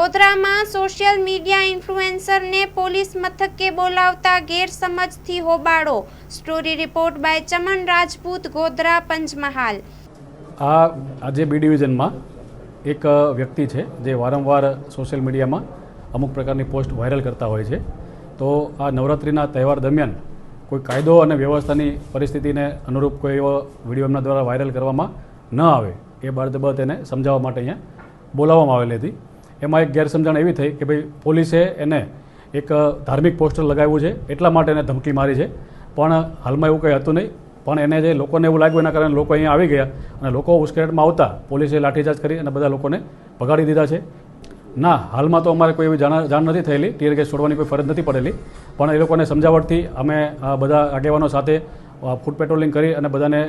ગોધરામાં social media ઇન્ફ્લુએન્સરને police મથકે બોલાવતા ગેરસમજથી હોબાળો. Story report by Chaman Rajput, Godhra, Panchmahal. આ આજે બી ડિવિઝનમાં એક વ્યક્તિ છે જે વારંવાર સોશિયલ મીડિયામાં અમુક પ્રકારની પોસ્ટ વાયરલ કરતા હોય છે. તો આ નવરાત્રિના તહેવાર દરમિયાન કોઈ કાયદો અને વ્યવસ્થાની પરિસ્થિતિને અનુરૂપ કોઈ એવો વીડિયો એમના દ્વારા વાયરલ કરવામાં ન આવે એ બાબત એને સમજાવવા માટે અહીંયા બોલાવવામાં આવેલી હતી. એમાં એક ગેરસમજણ એવી થઈ કે ભાઈ પોલીસે એને એક ધાર્મિક પોસ્ટર લગાવ્યું છે, એટલા માટે એને ધમકી મારી છે. પણ હાલમાં એવું કંઈ હતું નહીં. પણ એને જે લોકોને એવું લાગ્યું, એના કારણે લોકો અહીંયા આવી ગયા અને લોકો ઉશ્કેરટમાં આવતા પોલીસે લાઠીચાર્જ કરી અને બધા લોકોને ભગાડી દીધા છે. ના, હાલમાં તો અમારે કોઈ એવી જાણ જાણ નથી થયેલી. ટીયર ગેસ છોડવાની કોઈ ફરજ નથી પડેલી. પણ એ લોકોને સમજાવટથી અમે બધા આગેવાનો સાથે ફૂડ પેટ્રોલિંગ કરી અને બધાને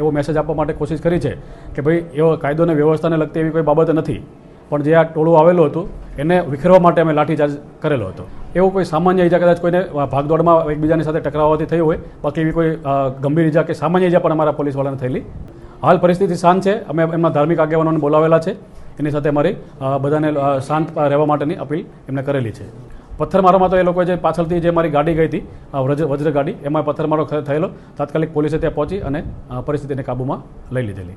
એવો મેસેજ આપવા માટે કોશિશ કરી છે કે ભાઈ, એવો કાયદો અને વ્યવસ્થાને લગતી એવી કોઈ બાબત નથી. પણ જે આ ટોળું આવેલું હતું, એને વિખેરવા માટે અમે લાઠીચાર્જ કરેલો હતો. એવું કોઈ સામાન્ય ઈજા કદાચ કોઈને ભાગદોડમાં એકબીજાની સાથે ટકરાવવાથી થઈ હોય, બાકી એવી કોઈ ગંભીર ઈજા કે સામાન્ય ઈજા પણ અમારા પોલીસવાળાને થયેલી. હાલ પરિસ્થિતિ શાંત છે, અમે એમના ધાર્મિક આગેવાનોને બોલાવેલા છે. એની સાથે અમારી બધાને શાંત રહેવા માટેની અપીલ એમને કરેલી છે. પથ્થરમારોમાં તો એ લોકો જે પાછળથી જે મારી ગાડી ગઈ હતી વજ્ર વજ્ર ગાડી એમાં પથ્થરમારો થયેલો. તાત્કાલિક પોલીસે ત્યાં પહોંચી અને પરિસ્થિતિને કાબૂમાં લઈ લીધેલી.